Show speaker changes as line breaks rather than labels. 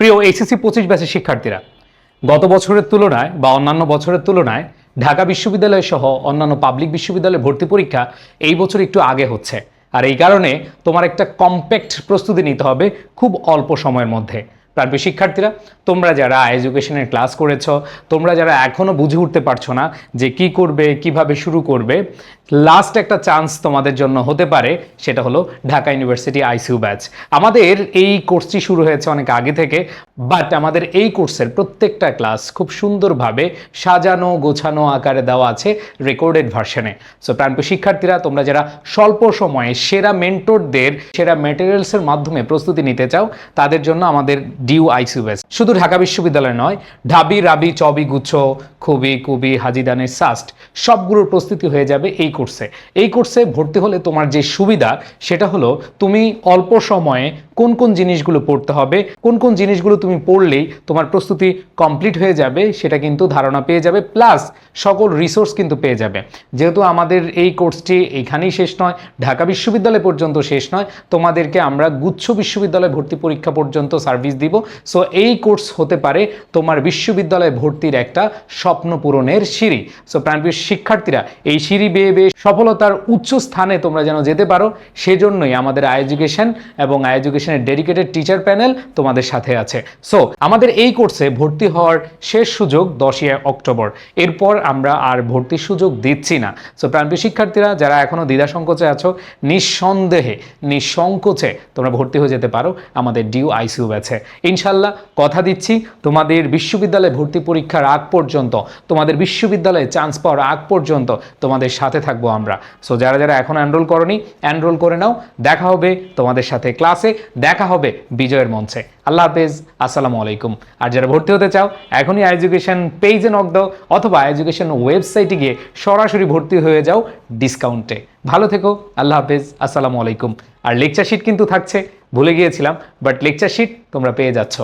প্রিয় এইচএসসি পঁচিশ ব্যাচের শিক্ষার্থীরা, গত বছরের তুলনায় বা অন্যান্য বছরের তুলনায় ঢাকা বিশ্ববিদ্যালয় সহ অন্যান্য পাবলিক বিশ্ববিদ্যালয়ে ভর্তি পরীক্ষা এই বছর একটু আগে হচ্ছে। আর এই কারণে তোমার একটা কম্প্যাক্ট প্রস্তুতি নিতে হবে খুব অল্প সময়ের মধ্যে। প্রাণপ্রিয় শিক্ষার্থীরা, তোমরা যারা এডুকেশনের ক্লাস করেছ, তোমরা যারা এখনও বুঝে উঠতে পারছ না যে কি করবে, কীভাবে শুরু করবে লাস্ট একটা চান্স তোমাদের জন্য হতে পারে, সেটা হলো ঢাকা ইউনিভার্সিটি আইসিউ ব্যাচ আমাদের এই কোর্সটি শুরু হয়েছে অনেক আগে থেকে বাট আমাদের এই কোর্সের প্রত্যেকটা ক্লাস খুব সুন্দরভাবে সাজানো, গোছানো আকারে দেওয়া আছে রেকর্ডেড ভার্সনে সো প্রাণপ্রিয় শিক্ষার্থীরা, তোমরা যারা স্বল্প সময়ে সেরা মেন্টরদের সেরা মেটেরিয়ালসের মাধ্যমে প্রস্তুতি নিতে চাও, তাদের জন্য আমাদের ডিউ শুধু ঢাকা বিশ্ববিদ্যালয় নয়, ঢাবি, রাবি, চবি, গুচ্ছ খুবই কুবি, হাজিদানের সাস্ট, সবগুলোর প্রস্তুতি হয়ে যাবে এই কোর্সে। এই কোর্সে ভর্তি হলে তোমার যে সুবিধা, সেটা হলো তুমি অল্প সময়ে কোন কোন জিনিসগুলো পড়তে হবে, কোন কোন জিনিসগুলো তুমি পড়লেই তোমার প্রস্তুতি কমপ্লিট হয়ে যাবে, সেটা কিন্তু ধারণা পেয়ে যাবে, প্লাস সকল রিসোর্স কিন্তু পেয়ে যাবে। যেহেতু আমাদের এই কোর্সটি এখানেই শেষ নয়, ঢাকা বিশ্ববিদ্যালয় পর্যন্ত শেষ নয়, তোমাদেরকে আমরা গুচ্ছ বিশ্ববিদ্যালয় ভর্তি পরীক্ষা পর্যন্ত সার্ভিস দিব সো এই কোর্স হতে পারে তোমার বিশ্ববিদ্যালয়ে ভর্তির একটা স্বপ্ন পূরণের সিঁড়ি। সো প্রাণপ্রিয় শিক্ষার্থীরা, এই সিঁড়ি বেয়ে বেয়ে সফলতার উচ্চ স্থানে তোমরা যেন যেতে পারো, সেজন্যই আমাদের আই এডুকেশন এবং আই এডুকেশনের ডেডিকেটেড টিচার প্যানেল তোমাদের সাথে আছে। সো আমাদের এই কোর্সে ভর্তি হওয়ার শেষ সুযোগ দশই অক্টোবর। এরপর আমরা আর ভর্তির সুযোগ দিচ্ছি না। সো প্রাণপ্রিয় শিক্ষার্থীরা, যারা এখনও দ্বিধা সংকোচে আছো, নিঃসন্দেহে, নিঃসংকোচে তোমরা ভর্তি হয়ে যেতে পারো। আমাদের ডিউ আইসিউ ব্যাচে। ইনশাল্লাহ কথা দিচ্ছি, তোমাদের বিশ্ববিদ্যালয়ে ভর্তি পরীক্ষার আগ পর্যন্ত, তোমাদের বিশ্ববিদ্যালয়ে চান্স পাওয়ার আগ পর্যন্ত তোমাদের সাথে থাকব আমরা। সো যারা যারা এখন এনরোল করনি অ্যানরোল করে নাও, দেখা হবে তোমাদের সাথে ক্লাসে দেখা হবে বিজয়ের মঞ্চে। আল্লাহ হাফেজ, আসসালামু আলাইকুম। আর যারা ভর্তি হতে চাও, এখনই এডুকেশন পেজে নক দাও, অথবা এডুকেশন ওয়েবসাইটে গিয়ে সরাসরি ভর্তি হয়ে যাও ডিসকাউন্টে ভালো থেকো, আল্লাহ হাফেজ, আসসালামু আলাইকুম। আর লেকচার শিট কিন্তু থাকছে ভুলে গিয়েছিলাম বাট লেকচার শিট তোমরা পেয়ে যাচ্ছ।